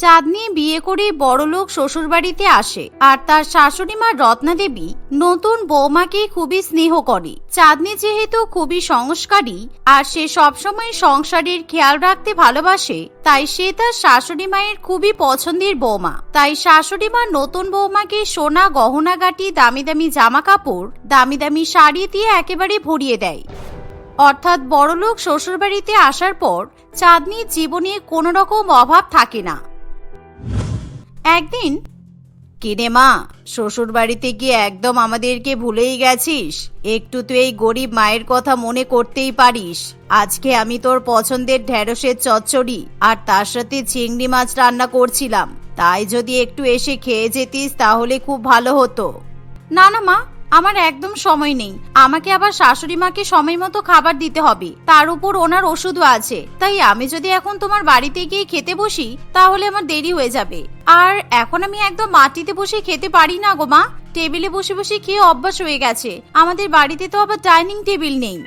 চাঁদনি বিয়ে করে বড়লোক শ্বশুরবাড়িতে আসে আর তার শাশুড়ি মা রত্না দেবী নতুন বৌমাকে খুবই স্নেহ করে। চাঁদনি যেহেতু খুবই সংস্কারী আর সে সবসময় সংসারের খেয়াল রাখতে ভালোবাসে, তাই সে তার শাশুড়ি মায়ের খুবই পছন্দের বৌমা। তাই শাশুড়ি মা নতুন বৌমাকে সোনা গহনাগাটি দামি দামি জামা কাপড়, দামি দামি শাড়ি দিয়ে একেবারে ভরিয়ে দেয়। অর্থাৎ বড়লোক শ্বশুরবাড়িতে আসার পর চাঁদনির জীবনে কোনো রকম অভাব থাকে না। একদিন কিনে মা শ্বশুর বাড়িতে গিয়ে একদম আমাদেরকে ভুলেই গেছিস। একটু তুই এই গরিব মায়ের কথা মনে করতেই পারিস। আজকে আমি তোর পছন্দের ঢেঁড়সের চচ্চড়ি আর তার সাথে চিংড়ি মাছ রান্না করছিলাম। তাই যদি একটু এসে খেয়ে যেতিস তাহলে খুব ভালো হতো। না না মা আমার একদম সময় নেই। আমাকে আবার শাশুড়ি মাকে সময় মতো খাবার দিতে হবে। তার উপর ওনার ওষুধও আছে। তাই আমি যদি এখন তোমার বাড়িতে গিয়ে খেতে বসি, তাহলে আমার দেরি হয়ে যাবে। আর এখন আমি একদম মাটিতে বসে খেতে পারি না গো মা। টেবিলে বসে বসে খেয়ে অভ্যাস হয়ে গেছে। আমাদের বাড়িতে তো আবার ডাইনিং টেবিল নেই।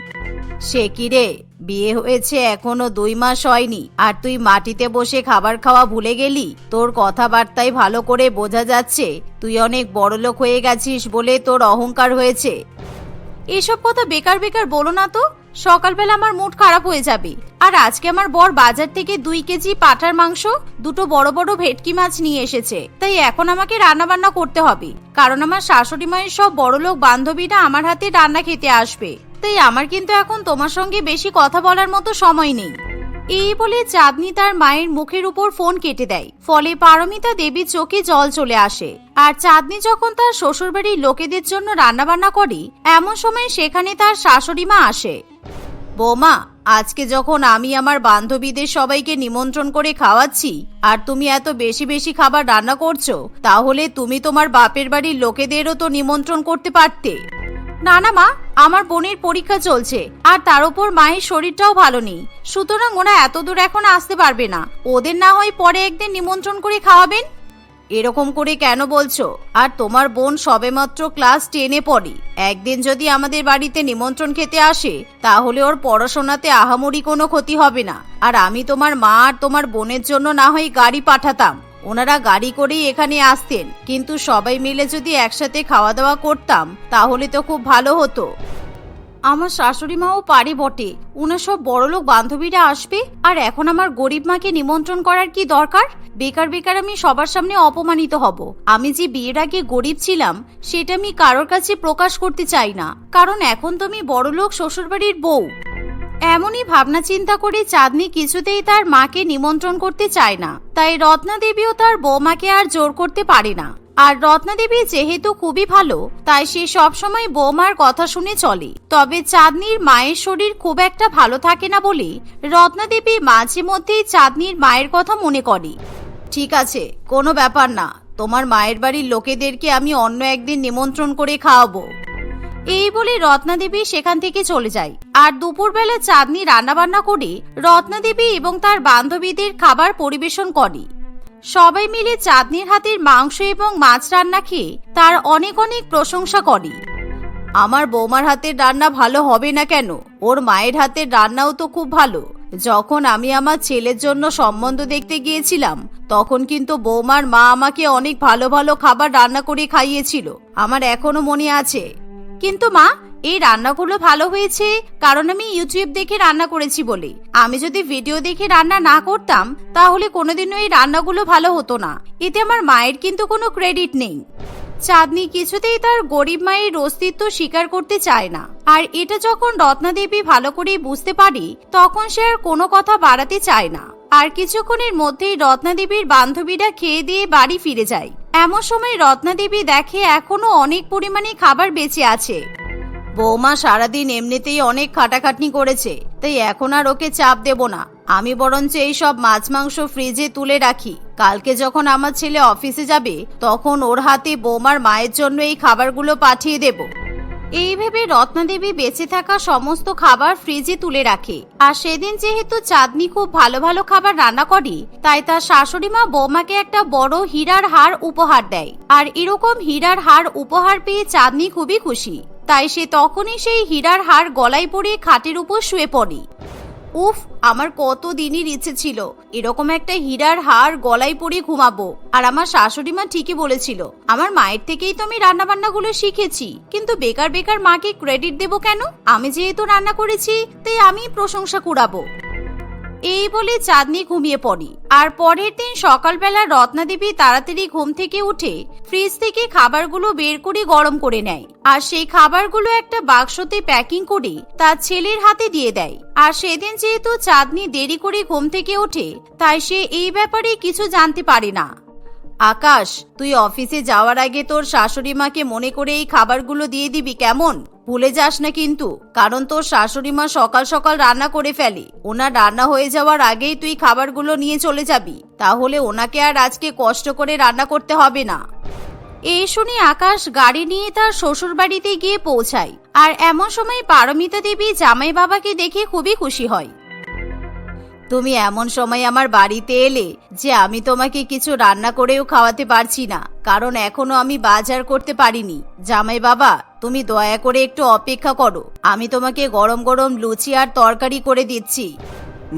সে কি রে? বিয়ে হয়েছে এখনও দুই মাস হয়নি। আর তুই মাটিতে বসে খাবার খাওয়া ভুলে গেলি? তোর কথাবার্তায় ভালো করে বোঝা যাচ্ছে। তুই অনেক বড়লোক হয়ে গেছিস বলে তোর অহংকার হয়েছে। এসব কথা বেকার বেকার বলো না তো। সকালবেলা আমার মুড খারাপ হয়ে যাবে। আর আজকে আমার বর বাজার থেকে দুই কেজি পাঠার মাংস, দুটো বড় বড় ভেটকি মাছ নিয়ে এসেছে। তাই এখন আমাকে রান্না বান্না করতে হবে। কারণ আমার শাশুড়ি মায়ের সব বড়লোক বান্ধবীরা আমার হাতে রান্না খেতে আসবে। তাই আমার কিন্তু এখন তোমার সঙ্গে বেশি কথা বলার মতো সময় নেই। এই বলে চাঁদনি তার মায়ের মুখের উপর ফোন কেটে দেয়। ফলে পারমিতা দেবীর চোখে জল চলে আসে। আর চাঁদনি যখন তার শ্বশুরবাড়ির লোকেদের জন্য রান্নাবান্না করে, এমন সময় সেখানে তার শাশুড়ি মা আসে। বৌমা, আজকে যখন আমি আমার বান্ধবীদের সবাইকে নিমন্ত্রণ করে খাওয়াচ্ছি, আর তুমি এত বেশি বেশি খাবার রান্না করছ, তাহলে তুমি তোমার বাপের বাড়ির লোকেদেরও তো নিমন্ত্রণ করতে পারতে। না না মা, আমার বোনের পরীক্ষা চলছে, আর তার উপর মায়ের শরীরটাও ভালো নেই। সুতরাং ওরা এত দূর এখন আসতে পারবে না। ওদের না হয় পরে একদিন নিমন্ত্রণ করে খাওয়াবেন? এরকম করে কেন বলছো? আর তোমার বোন সবেমাত্র ক্লাস টেনে পড়ে। একদিন যদি আমাদের বাড়িতে নিমন্ত্রণ খেতে আসে, তাহলে ওর পড়াশোনাতে আহামরি কোনো ক্ষতি হবে না। আর আমি তোমার মা আর তোমার বোনের জন্য না হয় গাড়ি পাঠাতাম। ওনারা গাড়ি করেই এখানে আসতেন। কিন্তু সবাই মিলে যদি একসাথে খাওয়া দাওয়া করতাম, তাহলে তো খুব ভালো হতো। আমার শাশুড়ি মাও পারে বটে। উনার সব বড়লোক বান্ধবীরা আসবে, আর এখন আমার গরিব মাকে নিমন্ত্রণ করার কি দরকার? বেকার বেকার আমি সবার সামনে অপমানিত হব। আমি যে বিয়ের আগে গরিব ছিলাম, সেটা আমি কারোর কাছে প্রকাশ করতে চাই না। কারণ এখন তো আমি বড়লোক শ্বশুরবাড়ির বউ। এমনই ভাবনা চিন্তা করে চাঁদনি কিছুতেই তার মাকে নিমন্ত্রণ করতে চায় না। তাই রত্না দেবীও তার বৌমাকে আর জোর করতে পারে না। আর রত্না দেবী যেহেতু খুবই ভালো, তাই সে সবসময় বৌমার কথা শুনে চলে। তবে চাঁদনির মায়ের শরীর খুব একটা ভালো থাকে না বলে রত্না দেবী মাঝে মধ্যেই চাঁদনির মায়ের কথা মনে করে। ঠিক আছে, কোনো ব্যাপার না। তোমার মায়ের বাড়ির লোকেদেরকে আমি অন্য একদিন নিমন্ত্রণ করে খাওয়াবো। এই বলে রত্নাদেবী সেখান থেকে চলে যায়। আর দুপুরবেলা চাঁদনি রান্নাবান্না করে রত্নাদেবী এবং তার বান্ধবীদের খাবার পরিবেশন করে। সবাই মিলে চাঁদনির হাতের মাংস এবং মাছ রান্না খেয়ে তার অনেক অনেক প্রশংসা করে। আমার বৌমার হাতের রান্না ভালো হবে না কেন? ওর মায়ের হাতের রান্নাও তো খুব ভালো। যখন আমি আমার ছেলের জন্য সম্বন্ধ দেখতে গিয়েছিলাম, তখন কিন্তু বৌমার মা আমাকে অনেক ভালো ভালো খাবার রান্না করে খাইয়েছিল। আমার এখনও মনে আছে কিন্তু মা, এই রান্নাগুলো ভালো হয়েছে, কারণ আমি ইউটিউব দেখে রান্না করেছি বলে। আমি যদি ভিডিও দেখে রান্না না করতাম, তাহলে কোনোদিনও এই রান্নাগুলো ভালো হতো না। এতে আমার মায়ের কিন্তু কোনো ক্রেডিট নেই। চাঁদনি কিছুতেই তার গরিব মায়ের অস্তিত্ব স্বীকার করতে চায় না। আর এটা যখন রত্নাদেবী ভালো করে বুঝতে পারি, তখন সে আর কোনো কথা বাড়াতে চায় না। আর কিছুক্ষণের মধ্যেই রত্নাদেবীর বান্ধবীরা খেয়ে দিয়ে বাড়ি ফিরে যায়। এমন সময় রত্নাদেবী দেখে এখনও অনেক পরিমাণে খাবার বেঁচে আছে। বৌমা সারাদিন এমনিতেই অনেক খাটাখাটনি করেছে, তাই এখন আর ওকে চাপ দেব না। আমি বরঞ্চ এই সব মাছ মাংস ফ্রিজে তুলে রাখি। কালকে যখন আমার ছেলে অফিসে যাবে, তখন ওর হাতে বৌমার মায়ের জন্য এই খাবারগুলো পাঠিয়ে দেব। এই ভেবে রত্নাদেবী বেঁচে থাকা সমস্ত খাবার ফ্রিজে তুলে রাখে। আর সেদিন যেহেতু চাঁদনি খুব ভালো ভালো খাবার রান্না করে, তাই তার শাশুড়ি মা বৌমাকে একটা বড় হীরার হার উপহার দেয়। আর এরকম হীরার হার উপহার পেয়ে চাঁদনি খুবই খুশি। তাই সে তখনই সেই হীরার হার গলায় পরে খাটের উপর শুয়ে পড়ে। উফ, আমার কত দিনের ইচ্ছে ছিল। এরকম একটা হীরার হার গলায় পরে ঘুমাবো। আর আমার শাশুড়ি মা ঠিকই বলেছিল, আমার মায়ের থেকেই তো আমি রান্না বান্নাগুলো শিখেছি। কিন্তু বেকার বেকার মাকে ক্রেডিট দেবো কেন? আমি যেহেতু রান্না করেছি, তাই আমি প্রশংসা কুড়াবো। এই বলে চাঁদনি ঘুমিয়ে পড়ে। আর পরের দিন সকালবেলা রত্নাদেবী তাড়াতাড়ি ঘুম থেকে উঠে ফ্রিজ থেকে খাবারগুলো বের করে গরম করে নেয়। আর সেই খাবারগুলো একটা বাক্সতে প্যাকিং করে তার ছেলের হাতে দিয়ে দেয়। আর সেদিন যেহেতু চাঁদনি দেরি করে ঘুম থেকে ওঠে, তাই সে এই ব্যাপারে কিছু জানতে পারে না। আকাশ, তুই অফিসে যাওয়ার আগে তোর শাশুড়ি মাকে মনে করে এই খাবারগুলো দিয়ে দিবি, কেমন? ভুলে যাস না কিন্তু, কারণ তোর শাশুড়ি মা সকাল সকাল রান্না করে ফেলে। ওনার রান্না হয়ে যাওয়ার আগেই তুই খাবারগুলো নিয়ে চলে যাবি। তাহলে ওনাকে আর আজকে কষ্ট করে রান্না করতে হবে না। এই শুনে আকাশ গাড়ি নিয়ে তার শ্বশুর বাড়িতে গিয়ে পৌঁছায়। আর এমন সময় পারমিতা দেবী জামাই বাবাকে দেখে খুবই খুশি হয়। তুমি এমন সময় আমার বাড়িতে এলে যে আমি তোমাকে কিছু রান্না করেও খাওয়াতে পারছি না, কারণ এখনও আমি বাজার করতে পারিনি। জামাই বাবা, তুমি দয়া করে একটু অপেক্ষা করো। আমি তোমাকে গরম গরম লুচি আর তরকারি করে দিচ্ছি।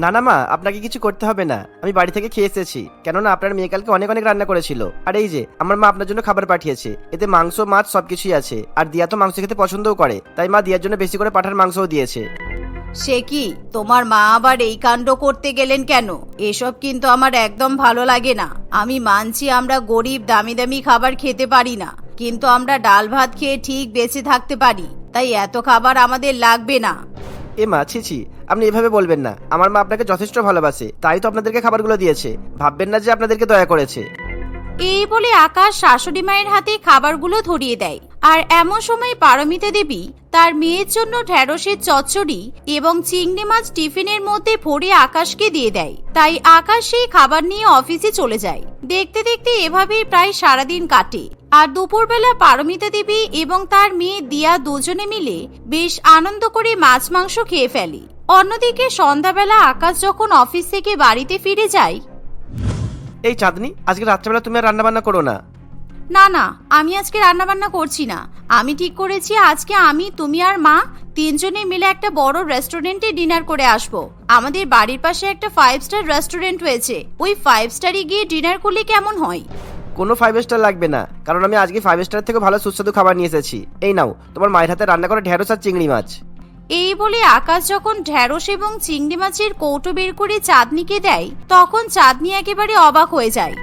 না না মা, আপনাকে কিছু করতে হবে না। আমি বাড়ি থেকে খেয়ে এসেছি। কেননা আপনার মেয়ে কালকে অনেক অনেক রান্না করেছিল। আর এই যে, আমার মা আপনার জন্য খাবার পাঠিয়েছে। এতে মাংস, মাছ সবকিছুই আছে। আর দিয়া তো মাংস খেতে পছন্দও করে। তাই মা দিয়ার জন্য বেশি করে পাঠার মাংসও দিয়েছে। সে কি? তোমার মা আবার এই কাণ্ড করতে গেলেন কেন? এসব কিন্তু আমার একদম ভালো লাগে না। আমি মানছি আমরা গরিব, দামি দামি খাবার খেতে পারি না। কিন্তু আমরা ডাল ভাত খেয়ে ঠিক বেঁচে থাকতে পারি। তাই এত খাবার আমাদের লাগবে না। এ মা, ছি ছি, আপনি এভাবে বলবেন না। আমার মা আপনাকে যথেষ্ট ভালোবাসে, তাই তো আপনাদেরকে খাবারগুলো দিয়েছে। ভাববেন না যে আপনাদেরকে দয়া করেছে। এই বলে আকাশ শাশুড়ি মায়ের হাতে খাবারগুলো ধরিয়ে দেয়। আর এমন সময় পারমিতা দেবী তার মেয়ের জন্য ঢ্যাঁড়সের চচ্চড়ি এবং চিংড়ি মাছ টিফিনের মধ্যে ভরে আকাশকে দিয়ে দেয়। তাই আকাশ সেই খাবার নিয়ে অফিসে চলে যায়। দেখতে দেখতে এভাবেই প্রায় সারাদিন কাটে। আর দুপুরবেলা পারমিতা দেবী এবং তার মেয়ে দিয়া দুজনে মিলে বেশ আনন্দ করে মাছ মাংস খেয়ে ফেলে। অন্যদিকে সন্ধ্যাবেলা আকাশ যখন অফিস থেকে বাড়িতে ফিরে যায় এই চাঁদনি আজকে রাত্রেবেলা তুমি আর রান্না বান্না করো না। না না আমি আজকে রান্না বান্না করছি না। আমি ঠিক করেছি আজকে আমি তুমি আর মা তিনজনে মিলে একটা বড় রেস্টুরেন্টে ডিনার করে আসব। আমাদের বাড়ির পাশে একটা ফাইভ স্টার রেস্টুরেন্ট হয়েছে ওই ফাইভ স্টারে গিয়ে ডিনার করলে কেমন হয়? কোনো ফাইভ স্টার লাগবে না কারণ আমি আজকে ফাইভ স্টার থেকে ভালো সুস্বাদু খাবার নিয়ে এসেছি। এই নাও তোমার মায়ের হাতে রান্না করা ঢেঁড়স আর চিংড়ি মাছ। এই বলে আকাশ যখন ঢ্যাঁড়স এবং চিংড়ি মাছের কৌটো বের করে চাঁদনিকে দেয়, তখন চাঁদনি একেবারে অবাক হয়ে যায়।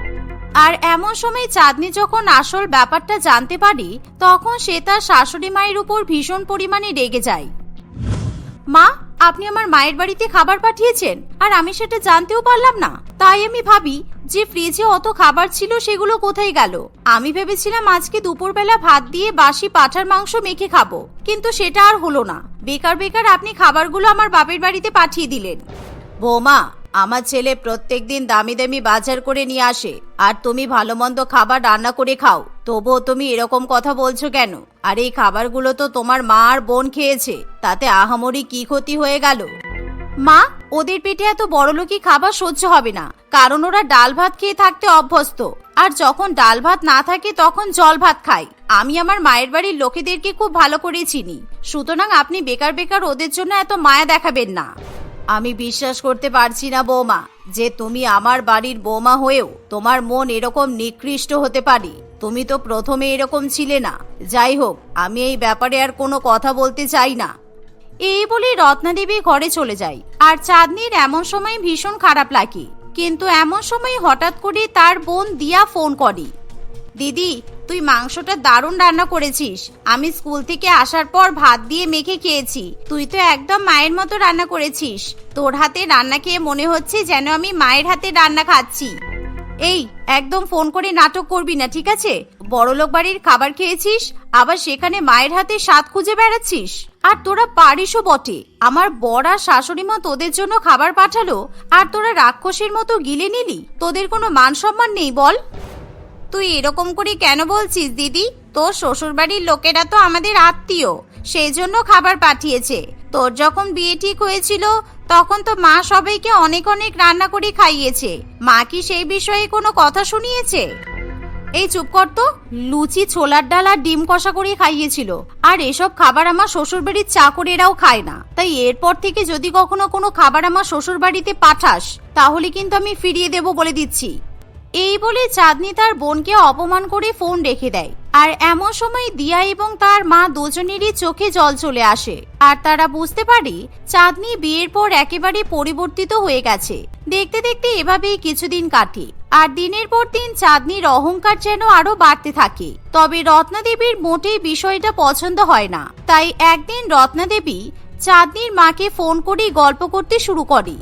আর এমন সময় চাঁদনি যখন আসল ব্যাপারটা জানতে পারে, তখন সে তার শাশুড়ি মায়ের উপর ভীষণ পরিমাণে রেগে যায়। মা, আপনি আমার মায়ের বাড়িতে খাবার পাঠিয়েছেন, আর আমি সেটা জানতেও পারলাম না। তাই আমি ভাবি যে ফ্রিজে অত খাবার ছিল সেগুলো কোথায় গেল? আমি ভেবেছিলাম আজকে দুপুরবেলা ভাত দিয়ে বাসি পাঠার মাংস মেখে খাব, কিন্তু সেটা আর হলো না। বেকার বেকার আপনি খাবারগুলো আমার বাপের বাড়িতে পাঠিয়ে দিলেন। বৌমা, আমার ছেলে প্রত্যেক দিন দামি দামি বাজার করে নিয়ে আসে, আর তুমি ভালো মন্দ খাবার রান্না করে খাও। তবুও তুমি এরকম কথা বলছো কেন? আর, এই খাবারগুলো তো তোমার মা আর বোন খেয়েছে, তাতে আহামরি কি ক্ষতি হয়ে গেল? মা, ওদের পেটে এত বড়লোকি খাবার সহ্য হবে না। কারণ ওরা ডাল ভাত খেয়ে থাকতে অভ্যস্ত। আর যখন ডাল ভাত না থাকে, তখন জল ভাত খায়। আমি আমার মায়ের বাড়ির লোকেদেরকে খুব ভালো করে চিনি। সুতরাং আপনি বেকার বেকার ওদের জন্য এত মায়া দেখাবেন না। আমি বিশ্বাস করতে পারছি না, বৌমা, যে তুমি আমার বাড়ির বৌমা হয়েও তোমার মন এরকম নিকৃষ্ট হতে পারে। তুমি তো প্রথমে এরকম ছিলে না। যাই হোক, আমি এই ব্যাপারে আর কোনো কথা বলতে চাই না। এই বলে রত্নাদেবী ঘরে চলে যায়। আর চাঁদনির এমন সময় ভীষণ খারাপ লাগে। কিন্তু এমন সময় হঠাৎ করে তার বোন দিয়া ফোন করে। দিদি, তুই মাংসটা দারুণ রান্না করেছিস। আমি স্কুল থেকে আসার পর ভাত দিয়ে মেখে খেয়েছি। তুই তো একদম মায়ের মতো রান্না করেছিস। তোর হাতে রান্না খেয়ে মনে হচ্ছে যেন আমি মায়ের হাতে রান্না খাচ্ছি। এই, একদম ফোন করে নাটক করবি না, ঠিক আছে? বড়লোক বাড়ির খাবার খেয়েছিস, আবার সেখানে মায়ের হাতে স্বাদ খুঁজে বেড়াচ্ছিস। আর তোরা পারিসও বটে। আমার বড় শাশুড়ি মা তোদের জন্য খাবার পাঠালো, আর তোরা রাক্ষসের মতো গিলে নিলি। তোদের কোনো মান সম্মান নেই, বল। তুই এরকম করে কেন বলছিস, দিদি? তোর শ্বশুরবাড়ির লোকেরা তো আমাদের আত্মীয়, সেই জন্য খাবার পাঠিয়েছে। তোর যখন বিয়ে ঠিক হয়েছিল, তখন তো মা সবাইকে অনেক অনেক রান্না করে খাইয়েছে। মা কি সেই বিষয়ে কোনো কথা শুনিয়েছে? এই চুপ কর তো। লুচি, ছোলার ডাল আর ডিম কষা করে খাইয়েছিল। আর এসব খাবার আমার শ্বশুর বাড়ির চাকরেরাও খায় না। তাই এরপর থেকে যদি কখনো কোনো খাবার আমার শ্বশুর বাড়িতে পাঠাস, তাহলে কিন্তু আমি ফিরিয়ে দেব বলে দিচ্ছি। এই বলে চাঁদনি তার বোনকে অপমান করে ফোন রেখে দেয়। আর এমন সময় দিয়া এবং তার মা দুজনেরই চোখে জল চলে আসে। আর তারা বুঝতে পারে, চাঁদনি বিয়ের পর একেবারে পরিবর্তিত হয়ে গেছে। দেখতে দেখতে এভাবেই কিছুদিন কাটে। আর দিনের পর দিন চাঁদনির অহংকার যেন আরও বাড়তে থাকে। তবে রত্নাদেবীর মোটেই বিষয়টা পছন্দ হয় না। তাই একদিন রত্নাদেবী চাঁদনির মাকে ফোন করে গল্প করতে শুরু করে।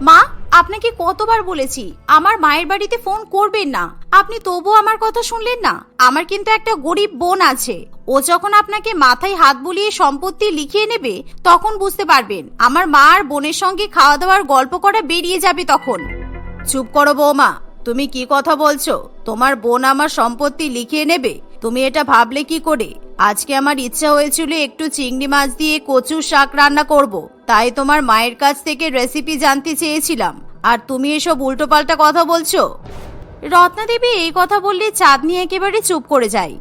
মা, আপনাকে কতবার বলেছি, আমার মায়ের বাড়িতে ফোন করবেন না। আপনি তবু আমার কথা শুনলেন না। আমার কিন্তু একটা গরিব বোন আছে। ও যখন আপনাকে মাথায় হাত বুলিয়ে সম্পত্তি লিখিয়ে নেবে, তখন বুঝতে পারবেন, আমার মা আর বোনের সঙ্গে খাওয়া দাওয়ার গল্প করা বেরিয়ে যাবে তখন। চুপ করো বৌমা তুমি কি কথা বলছো? তোমার বোন আমার সম্পত্তি লিখিয়ে নেবে? তুমি এটা ভাবলে কি করে? আজকে আমার ইচ্ছা হয়েছিল একটু চিংড়ি মাছ দিয়ে কচুর শাক রান্না করব। তাই তোমার মায়ের কাছ থেকে রেসিপি জানতে চেয়েছিলাম। আর তুমি এসব উল্টোপাল্টা কথা বলছো? রত্নাদেবী এই কথা বললে চাঁদনি একেবারে চুপ করে যায়।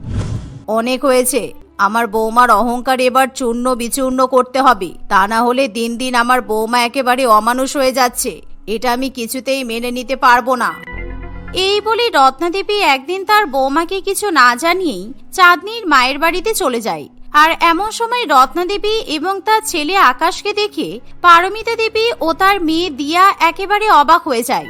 অনেক হয়েছে। আমার বৌমার অহংকার এবার চূর্ণ বিচূর্ণ করতে হবে। তা না হলে দিন দিন আমার বৌমা একেবারে অমানুষ হয়ে যাচ্ছে। এটা আমি কিছুতেই মেনে নিতে পারব না। এই বলে রত্নাদেবী একদিন তার বৌমাকে কিছু না জানিয়েই চাঁদনির মায়ের বাড়িতে চলে যায়। আর এমন সময় রত্নাদেবী এবং তার ছেলে আকাশকে দেখে পারমিতা দেবী ও তার মেয়ে দিয়া একেবারে অবাক হয়ে যায়।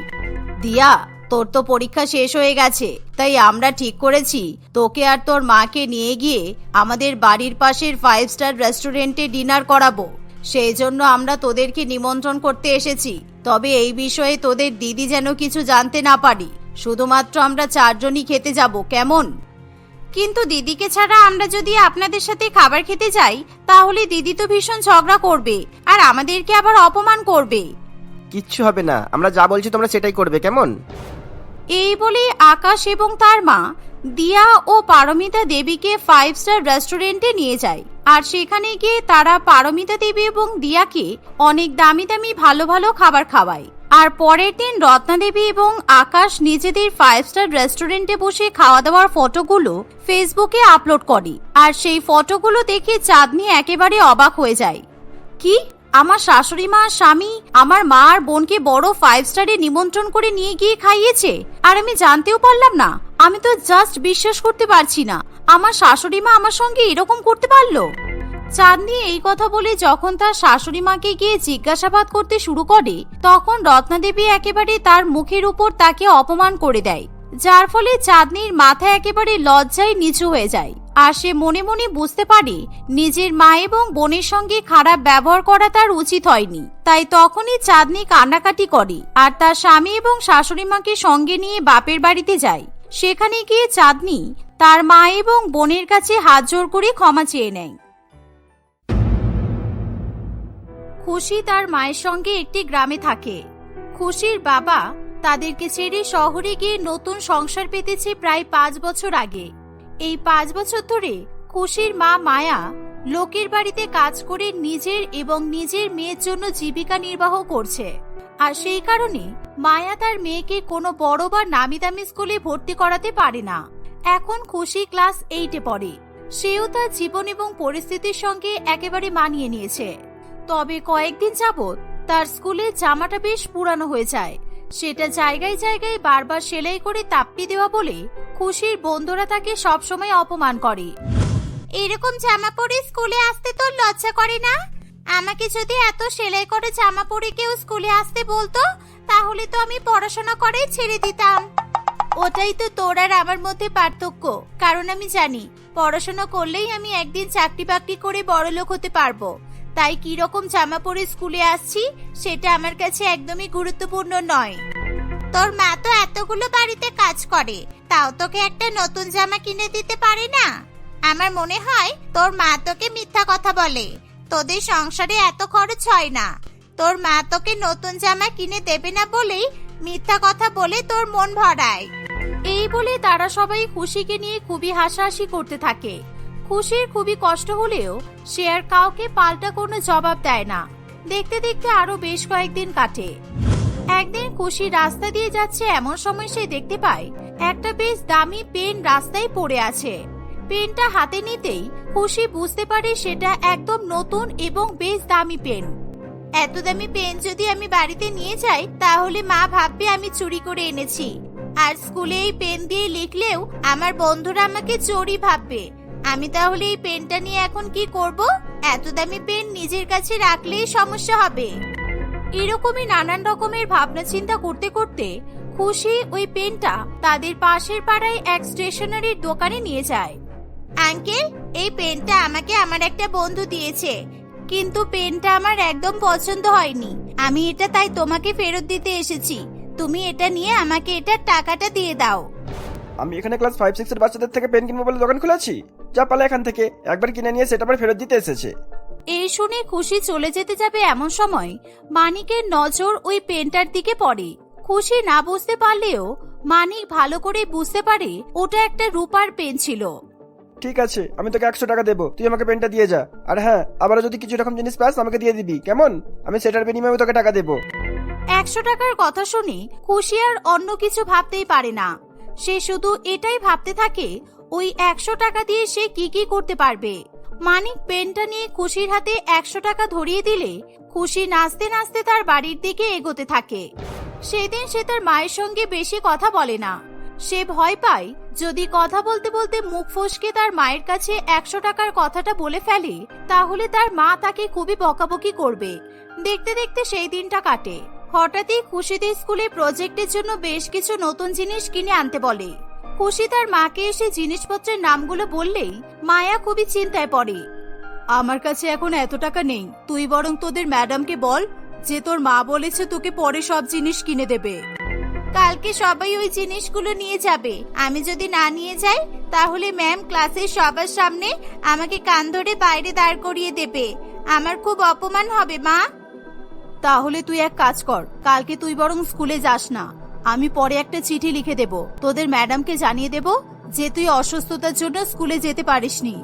দিয়া, তোর তো পরীক্ষা শেষ হয়ে গেছে, তাই আমরা ঠিক করেছি। তোকে আর তোর মাকে নিয়ে গিয়ে আমাদের বাড়ির পাশের ফাইভ স্টার রেস্টুরেন্টে ডিনার করাবো। সেই জন্য আমরা তোদেরকে নিমন্ত্রণ করতে এসেছি। তবে এই বিষয়ে তোদের দিদি যেন কিছু জানতে না পারি। শুধুমাত্র আমরা চারজনই খেতে যাব কেমন? কিন্তু দিদিকে ছাড়া আমরা যদি আপনাদের সাথে খাবার খেতে যাই তাহলে দিদি তো ভীষণ ঝগড়া করবে আর আমাদেরকে আবার অপমান করবে। কিচ্ছু হবে না আমরা যা বলছি তোমরা সেটাই করবে কেমন? এই বলে আকাশ এবং তার মা দিয়া ও পারমিতা দেবীকে ফাইভ স্টার রেস্টুরেন্টে নিয়ে যায় আর সেখানে গিয়ে তারা পারমিতা দেবী এবং দিয়াকে অনেক দামি দামি ভালো ভালো খাবার খাওয়ায়। আর পরের দিন রত্নাদেবী এবং আকাশ নিজেদের ফাইভ স্টার রেস্টুরেন্টে বসে খাওয়া দাওয়ার ফটোগুলো ফেসবুকে আপলোড করে। আর সেই ফটোগুলো দেখে চাঁদনি একেবারে অবাক হয়ে যায়। কি? আমার শাশুড়ি মা, স্বামী, আমার মা আর বোনকে বড় ফাইভ স্টারে নিমন্ত্রণ করে নিয়ে গিয়ে খাইয়েছে? আর আমি জানতেও পারলাম না। আমি তো জাস্ট বিশ্বাস করতে পারছি না। আমার শাশুড়ি মা আমার সঙ্গে এরকম করতে পারল? চাঁদনি এই কথা বলে যখন তার শাশুড়ি মাকে গিয়ে জিজ্ঞাসাবাদ করতে শুরু করে, তখন রত্নাদেবী একেবারে তার মুখের উপর তাকে অপমান করে দেয়, যার ফলে চাঁদনির মাথা একেবারে লজ্জায় নিচু হয়ে যায়। আর সে মনে মনে বুঝতে পারে, নিজের মা এবং বোনের সঙ্গে খারাপ ব্যবহার করা তার উচিত হয়নি। তাই তখনই চাঁদনি কান্নাকাটি করে আর তার স্বামী এবং শাশুড়ি মাকে সঙ্গে নিয়ে বাপের বাড়িতে যায়। সেখানে গিয়ে চাঁদনি তার মা এবং বোনের কাছে হাত জোর করে ক্ষমা চেয়ে নেয়। খুশি তার মায়ের সঙ্গে একটি গ্রামে থাকে। খুশির বাবা তাদেরকে ছেড়ে শহরে গিয়ে নতুন সংসার পেতেছে প্রায় পাঁচ বছর আগে। এই পাঁচ বছর ধরে খুশির মা মায়া লোকের বাড়িতে কাজ করে নিজের এবং নিজের মেয়ের জন্য জীবিকা নির্বাহ করছে। আর সেই কারণে মায়া তার মেয়েকে কোনো বড় বা নামি দামি স্কুলে ভর্তি করাতে পারে না। এখন খুশি ক্লাস এইটে পড়ে। সেও তার জীবন এবং পরিস্থিতির সঙ্গে একেবারে মানিয়ে নিয়েছে। তবে কয়েকদিন যাবৎ তার স্কুলে জামাটা বেশ পুরানো হয়ে যায়। সেটা জায়গায় জায়গায় বারবার সেলাই করে তাপ্পি দেওয়া বলে খুশির বন্ধুরা তাকে সবসময় অপমান করে। এরকম জামা পরে স্কুলে আসতে তোর লজ্জা করে না? আমাকে যদি এত সেলাই করে জামা পরে কেউ স্কুলে আসতে বলতো, তাহলে তো আমি পড়াশোনা করেই ছেড়ে দিতাম। ওটাই তো তোর আর আমার মধ্যে পার্থক্য। কারণ আমি জানি, পড়াশোনা করলেই আমি একদিন চাকরি বাকরি করে বড় লোক হতে পারব। তাই কি রকম জামা পরে স্কুলে আসছি, সেটা আমার কাছে একদমই গুরুত্বপূর্ণ নয়। তোর মা তো এতগুলো বাড়িতে কাজ করে, তাও তোকে একটা নতুন জামা কিনে দিতে পারে না? আমার মনে হয় তোর মা তোকে মিথ্যা কথা বলে। তোদের সংসারে এত খরচ হয় না। তোর মা তোকে নতুন জামা কিনে দেবে না বলেই মিথ্যা কথা বলে তোর মন ভরায়। এই বলে তারা সবাই খুশিকে নিয়ে খুবই হাসাহাসি করতে থাকে। খুশির খুবই কষ্ট হলেও সে আর কাউকে পাল্টা কোনো জবাব দেয় না। দেখতে দেখতে আরও বেশ কয়েকদিন কাটে। একদিন খুশি রাস্তা দিয়ে যাচ্ছে এমন সময় সে দেখতে পায় একটা বেশ দামি পেন রাস্তায় পড়ে আছে। পেনটা হাতে নিতেই খুশি বুঝতে পারে সেটা একদম নতুন এবং বেশ দামি পেন। এত দামি পেন যদি আমি বাড়িতে নিয়ে যাই, তাহলে মা ভাববে আমি চুরি করে এনেছি। আর স্কুলে এই পেন দিয়ে লিখলেও আমার বন্ধুরা আমাকে চোরই ভাববে। আমি তাহলে এই পেনটা নিয়ে এখন কি করব? এত দামি পেন নিজের কাছে রাখলেই সমস্যা হবে। এরকমই নানান রকমের ভাবনা চিন্তা করতে করতে খুশি ওই পেনটা তাদের পাশের পাড়ায় এক স্টেশনারির দোকানে নিয়ে যায়। আঙ্কেল, এই পেনটা আমাকে আমার একটা বন্ধু দিয়েছে, কিন্তু পেনটা আমার একদম পছন্দ হয়নি। আমি এটা তাই তোমাকে ফেরত দিতে এসেছি। তুমি এটা নিয়ে আমাকে এটার টাকাটা দিয়ে দাও। আমি এখানে ক্লাস ফাইভ এর বাচ্চাদের থেকে পেন কিনবো বলে দোকান খুলেছি? যা পালে এখান থেকে একবার কিনে নিয়ে সেটা আবার ফেরত দিতে এসেছে। এই শুনে খুশি চলে যেতে যাবে এমন সময় মানিকের নজর ওই পেনটার দিকে পড়ে। খুশি না বুঝতে পারলেও মানিক ভালো করে বুঝতে পারে ওটা একটা রূপার পেন ছিল। ঠিক আছে আমি তোকে একশো টাকা দেবো তুই আমাকে পেনটা দিয়ে যা। আর হ্যাঁ আবারও যদি কিছু রকম জিনিস পাস আমাকে দিয়ে দিবি কেমন? আমি সেটার বিনিময়ে তোকে টাকা দেবো। একশো টাকার কথা শুনে খুশি আর অন্য কিছু ভাবতেই পারে না। সে শুধু এটাই ভাবতে থাকে ওই একশো টাকা দিয়ে সে কি কি করতে পারবে? মানিক পেনটা নিয়ে খুশির হাতে একশো টাকা ধরিয়ে দিলে, খুশি নাচতে নাচতে তার বাড়ির দিকে এগোতে থাকে। সেদিন সে তার মায়ের সঙ্গে বেশি কথা বলে না। সে ভয় পায়, যদি কথা বলতে বলতে মুখ ফসকে তার মায়ের কাছে একশো টাকার কথাটা বলে ফেলে, তাহলে তার মা তাকে খুবই বকাবকি করবে। দেখতে দেখতে সেই দিনটা কাটে। হঠাৎই খুশিদের স্কুলে প্রজেক্টের জন্য বেশ কিছু নতুন জিনিস কিনে আনতে বলে। খুশি তার মাকে এসে জিনিসপত্রের নামগুলো বললেই মায়া খুবই চিন্তায় পড়ে। আমার কাছে এখন এত টাকা নেই, তুই বরং তোদের ম্যাডামকে বল যে তোর মা বলেছে তোকে পরে সব জিনিস কিনে দেবে। কালকে সবাই ওই জিনিসগুলো নিয়ে যাবে, আমি যদি না নিয়ে যাই, তাহলে ম্যাম ক্লাসের সবার সামনে আমাকে কান ধরে বাইরে দাঁড় করিয়ে দেবে। আমার খুব অপমান হবে, মা। তাহলে তুই এক কাজ কর, কালকে তুই বরং স্কুলে যাস না। আমি পরে একটা চিঠি লিখে দেব। তোদের ম্যাডামকে জানিয়ে দেব যে তুই অসুস্থতার জন্য স্কুলে যেতে পারিসনি।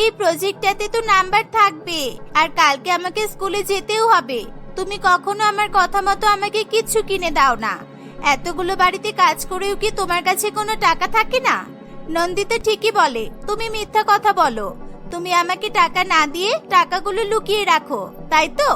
এই প্রজেক্টটাতে তো নাম্বার থাকবে, আর কালকে আমাকে স্কুলে যেতেও হবে। তুমি কখনো আমার কথা মতো আমাকে কিচ্ছু কিনে দাও না। এতগুলো বাড়িতে কাজ করেও কি তোমার কাছে কোনো টাকা থাকে না? নন্দিতা ঠিকই বলে, তুমি মিথ্যা কথা বলো। তুমি আমাকে টাকা না দিয়ে টাকাগুলো লুকিয়ে রাখো, তাই তো?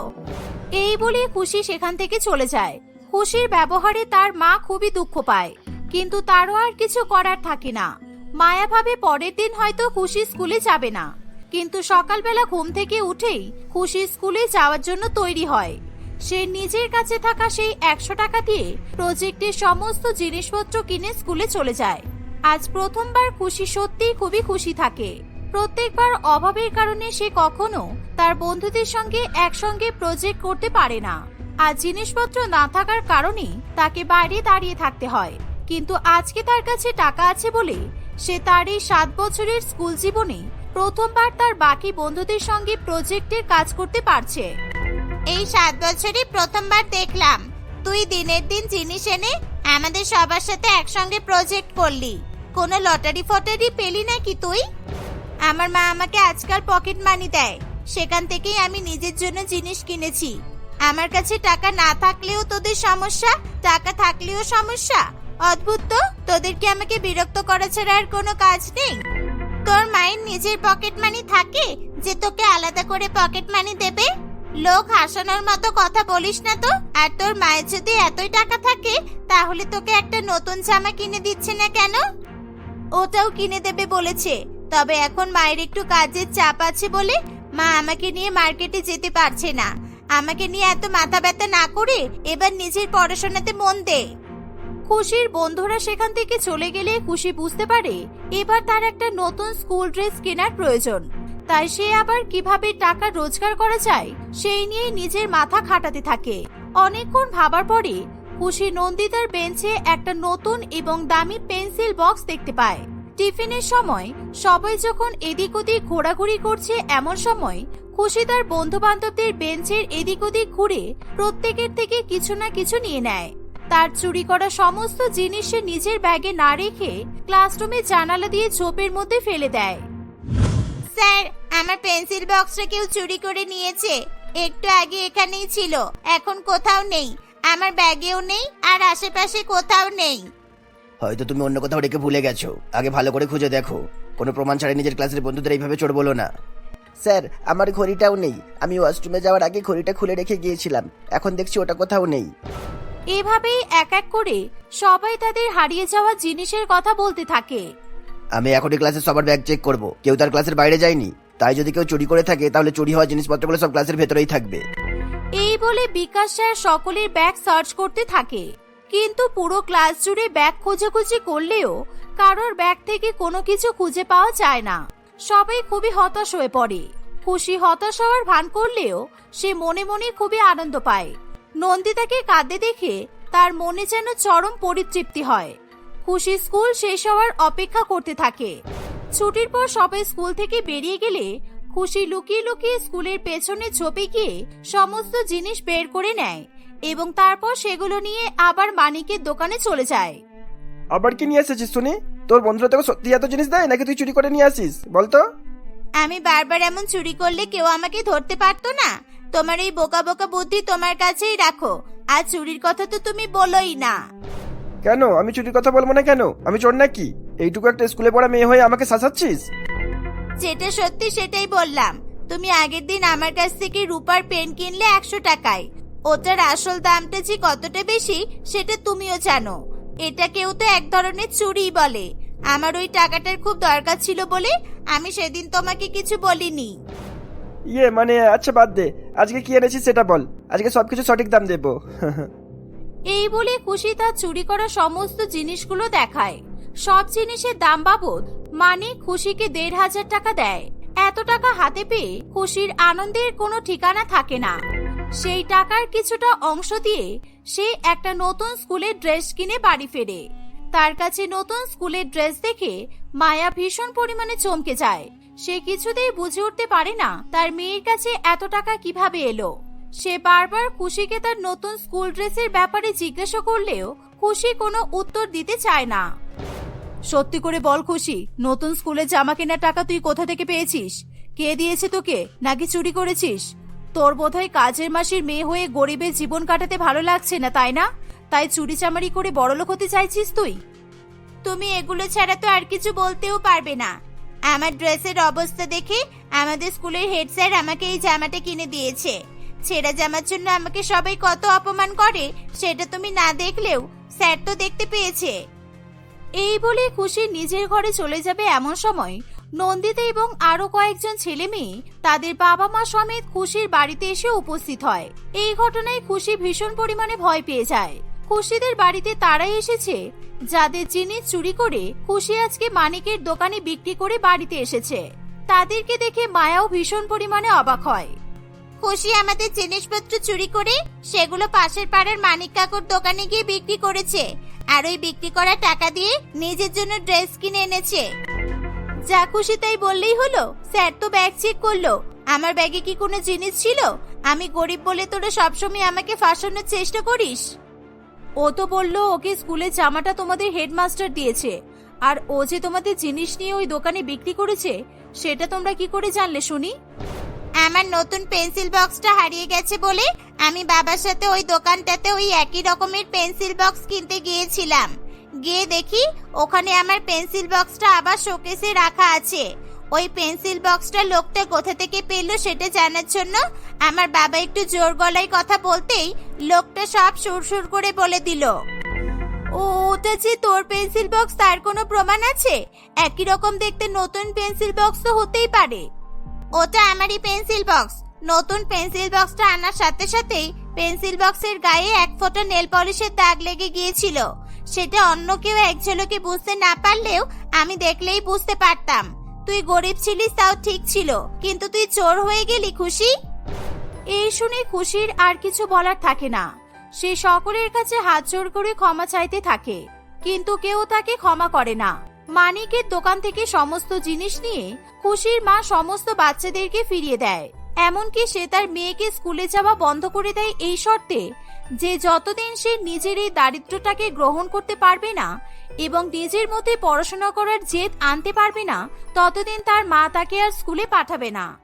এই বলে খুশি সেখান থেকে চলে যায়। খুশির ব্যবহারে তার মা খুবই দুঃখ পায়। কিন্তু তারও আর কিছু করার থাকে না। মায়া ভাবে পরের দিন হয়তো খুশি স্কুলে যাবে না। কিন্তু সকালবেলা ঘুম থেকে উঠেই খুশি স্কুলে যাওয়ার জন্য তৈরি হয়। সে নিজের কাছে থাকা সেই একশো টাকা দিয়ে প্রজেক্টের সমস্ত জিনিসপত্র কিনে স্কুলে চলে যায়। আজ প্রথমবার খুশি সত্যিই খুবই খুশি থাকে। প্রত্যেকবার অভাবের কারণে সে কখনো তার বন্ধুদের সঙ্গে একসঙ্গে প্রজেক্ট করতে পারে না। আর জিনিসপত্র না থাকার কারণে তাকে বাইরে দাঁড়িয়ে থাকতে হয়। কিন্তু আজকে তার কাছে টাকা আছে বলে সে তার এই সাত বছরের স্কুল জীবনে প্রথমবার তার বাকি বন্ধুদের সঙ্গে প্রজেক্টের কাজ করতে পারছে। এই সাত বছরই প্রথমবার দেখলাম। তুই দিনের দিন জিনিস এনে আমাদের সবার সাথে একসঙ্গে প্রজেক্ট করলি। কোনো লটারি ফটারি পেলি নাকি তুই? আমার মা আমাকে আজকাল পকেট মানি দেয়। সেখান থেকেই আমি নিজের জন্য জিনিস কিনেছি। আমার কাছে টাকা না থাকলেও তোদের সমস্যা, টাকা থাকলেও সমস্যা। অদ্ভুত তো, তোদের কি আমাকে বিরক্ত করা ছাড়া আর কোনো কাজ নেই? তোর মায়ের নিজের পকেট মানি থাকে যে তোকে আলাদা করে পকেট মানি দেবে? লোক হাসানোর মতো কথা বলিস না তো? আর তোর মায়ের যদি এতই টাকা থাকে, তাহলে তোকে একটা নতুন জামা কিনে দিচ্ছে না কেন? ওটাও কিনে দেবে বলেছে। তবে এখন মায়ের একটু কাজের চাপ আছে বলে মা আমাকে নিয়ে মার্কেটে যেতে পারছে না। আমাকে নিয়ে এত মাথা ব্যথা না করে এবার নিজের পড়াশোনাতে মন দে। খুশির বন্ধুরা সেখান থেকে চলে গেলে খুশি বুঝতে পারে, এবার তার একটা নতুন স্কুল ড্রেস কেনার প্রয়োজন। তাই সে আবার কীভাবে টাকা রোজগার করা যায়, সেই নিয়ে নিজের মাথা খাটাতে থাকে। অনেকক্ষণ ভাবার পরে খুশি নন্দিতার বেঞ্চে একটা নতুন এবং দামি পেন্সিল বক্স দেখতে পায়। টিফিনের সময় সবাই যখন এদিক ওদিক ঘোরাঘুরি করছে এমন সময় খুশি তার বন্ধু বান্ধবদের বেঞ্চের এদিক ওদিক ঘুরে প্রত্যেকের থেকে কিছু না কিছু নিয়ে নেয়। তার চুরি করা সমস্ত জিনিস সে নিজের ব্যাগে না রেখে ক্লাসরুমে জানালা দিয়ে ঝোপের মধ্যে ফেলে দেয়। স্যার আমার পেন্সিল বক্সটা কেউ চুরি করে নিয়েছে। একটু আগে এখানেই ছিল এখন কোথাও নেই। আমার ব্যাগেও নেই আর আশেপাশে কোথাও নেই। হয়তো তুমি অন্য কোথাও রেখে ভুলে গেছো। আগে ভালো করে খুঁজে দেখো। কোনো প্রমাণ ছাড়াই নিজের ক্লাসের বন্ধুদের এইভাবে চোর বলো না। স্যার আমার ঘড়িটাও নেই। আমি ওয়াশরুমে যাওয়ার আগে ঘড়িটা খুলে রেখে গিয়েছিলাম। এখন দেখছি ওটা কোথাও নেই। এভাবেই এক এক করে সবাই তাদের হারিয়ে যাওয়া জিনিসের কথা বলতে থাকে। আমি এখনই ক্লাসে সবার ব্যাগ চেক করব। কেউ তার ক্লাসের বাইরে যায়নি। তাই যদি কেউ চুরি করে থাকে তাহলে চুরি হওয়া জিনিসপত্রগুলো সব ক্লাসের ভেতরেই থাকবে। এই বলে বিকাশ স্যার সকলের ব্যাগ সার্চ করতে থাকে। কিন্তু পুরো ক্লাস জুড়ে ব্যাগ খোঁজাখুঁজি করলেও কারোর ব্যাগ থেকে কোনো কিছু খুঁজে পাওয়া যায় না। সবাই খুবই হতাশ হয়ে পড়ে। খুশি, হতাশ হওয়ার ভান করলেও সে মনে মনে খুবই আনন্দ পায়। নন্দিতাকে কাঁদতে দেখে তার মনে যেন চরম পরিতৃপ্তি হয়। খুশি স্কুল শেষ হওয়ার অপেক্ষা করতে থাকে। ছুটির পর সবাই স্কুল থেকে বেরিয়ে গেলে খুশি লুকিয়ে লুকিয়ে স্কুলের পেছনে ঝোপে গিয়ে সমস্ত জিনিস বের করে নেয় এবং তারপর সেগুলো নিয়ে আবার মানিকের দোকানে চলে যায়। আবার কি নিয়ে এসেছিস শুনি? তোর বন্ধুরা তোকে সত্যি এত জিনিস দেয় নাকি তুই চুরি করে নিয়ে আসিস? বলতো? আমি বারবার এমন চুরি করলে কেউ আমাকে ধরতে পারতো না। তোমার এই বোকা বোকা বুদ্ধি তোমার কাছেই রাখো। আর চুরির কথা তো তুমি বলোই না। কেন? আমি চুরির কথা বলব না কেন? আমি চোর নাকি? এইটুকু একটা স্কুলে পড়া মেয়ে হয়ে আমাকে শাসাচ্ছিস? যেটা সত্যি সেটাই বললাম। তুমি আগের দিন আমার কাছ থেকে রূপার পেন কিনলে একশো টাকায়। ওটার আসল দামটা যে কতটা বেশি সেটা তুমিও জানো। এটা কেউ তো এক ধরনের চুরি বলে। আমার ওই টাকাটার খুব দরকার ছিল বলে আমি সেদিন তোমাকে কিছু বলিনি। ইয়ে মানে আচ্ছা বাদ দে। আজকে কি এনেছিস সেটা বল। আজকে সবকিছু সঠিক দাম দেবো। এই বলে খুশি তার চুরি করা সমস্ত জিনিসগুলো দেখায়। সব জিনিসের দাম বাবদ মানে খুশিকে দেড় হাজার টাকা দেয়। এত টাকা হাতে পেয়ে খুশির আনন্দের কোনো ঠিকানা থাকে না। সেই টাকার কিছুটা অংশ দিয়ে সে একটা নতুন স্কুলের ড্রেস কিনে বাড়ি ফেরে। তার কাছে নতুন স্কুলের ড্রেস দেখে মায়া ভীষণ পরিমাণে চমকে যায়। সে কিছুতেই বুঝে উঠতে পারে না তার মেয়ের কাছে এত টাকা কীভাবে এলো। সে বারবার খুশিকে তার নতুন স্কুল ড্রেসের ব্যাপারে জিজ্ঞাসা করলেও খুশি কোনো উত্তর দিতে চায় না। সত্যি করে বল খুশি, নতুন স্কুলের জামা কেনার টাকা তুই কোথা থেকে পেয়েছিস? কে দিয়েছে তোকে, নাকি চুরি করেছিস? তোর বোধহয় কাজের মাসির মেয়ে হয়ে গরিবের জীবন কাটাতে ভালো লাগছে না, তাই না? তাই চুরি চামারি করে বড়লোক হতে চাইছিস তুই? তুমি এগুলো ছাড়া তো আর কিছু বলতেও পারবে না। আমার ড্রেসের অবস্থা দেখে আমাদের স্কুলের হেড স্যার আমাকে এই জামাটা কিনে দিয়েছে। ছেঁড়া জামার জন্য আমাকে সবাই কত অপমান করে সেটা তুমি না দেখলেও স্যার তো দেখতে পেয়েছে। এই বলে খুশি নিজের ঘরে চলে যাবে এমন সময় নন্দিতা এবং আরও কয়েকজন ছেলে মেয়ে তাদের বাবা মা সমেত খুশির বাড়িতে এসে উপস্থিত হয়। এই ঘটনায় খুশি ভীষণ পরিমাণে ভয় পেয়ে যায়। খুশিদের বাড়িতে তারাই এসেছে যাদের জিনিস চুরি করে খুশি আজকে মানিকের দোকানে বিক্রি করে বাড়িতে এসেছে। তাদেরকে দেখে মায়াও ভীষণ পরিমাণে অবাক হয়। খুশি আমাদের জিনিসপত্র চুরি করে সেগুলো পাশের পাড়ার মানিক কাকুর দোকানে গিয়ে বিক্রি করেছে আর ওই বিক্রি করা টাকা দিয়ে নিজের জন্য ড্রেস কিনে এনেছে। যা খুশি তাই বললেই হলো স্যার তো ব্যাগ চেক করল। আমার ব্যাগে কি কোনো জিনিস ছিল? আমি গরিব বলে তোরা সবসময় আমাকে ফাঁসানোর চেষ্টা করিস? ও তো বলল, ওকে স্কুলে জামাটা তোমাদের হেডমাস্টার দিয়েছে। আর ও যে তোমাদের জিনিস নিয়ে ওই দোকানে বিক্রি করেছে, সেটা তোমরা কি করে জানলে, শুনি? আমার নতুন পেন্সিল বক্সটা হারিয়ে গেছে বলে আমি বাবার সাথে ওই দোকানটাতে ওই একই রকমের পেন্সিল বক্স কিনতে গিয়েছিলাম। গিয়ে দেখি ওখানে আমার পেন্সিল বক্সটা আবার শোকেসে রাখা আছে। ওই পেন্সিল বক্সটা লোকটা কোথা থেকে পেল সেটা জানার জন্য আমার বাবা একটু জোর গলায় কথা বলতেই লোকটা সব সুর করে বলে দিল, ও, ওটা যে তোর পেন্সিল বক্স তার কোনো প্রমাণ আছে? একই রকম দেখতে নতুন পেন্সিল বক্স তো হতেই পারে। ওটা আমারই পেন্সিল বক্স। নতুন পেন্সিল বক্সটা আনার সাথে সাথেই পেন্সিল বক্সের গায়ে এক ফোঁটা নেল পলিশের দাগ লেগে গিয়েছিল। সেটা অন্য কেউ এক ঝলকে বুঝতে না পারলেও আমি দেখলেই বুঝতে পারতাম। তুই গরিব ছিলিস, তাও ঠিক ছিল। কিন্তু তুই চোর হয়ে গেলি, খুশি? এই শুনে খুশির আর কিছু বলার থাকে না। সে সকলের কাছে হাত জোর করে ক্ষমা চাইতে থাকে, কিন্তু কেউ তাকে ক্ষমা করে না। মানিকের দোকান থেকে সমস্ত জিনিস নিয়ে খুশির মা সমস্ত বাচ্চাদেরকে ফিরিয়ে দেয়। এমনকি সে তার মেয়েকে স্কুলে যাওয়া বন্ধ করে দেয় এই শর্তে যে যতদিন সে নিজের এই দারিদ্রটাকে গ্রহণ করতে পারবে না এবং নিজের মধ্যে পড়াশোনা করার জেদ আনতে পারবে না, ততদিন তার মা তাকে আর স্কুলে পাঠাবে না।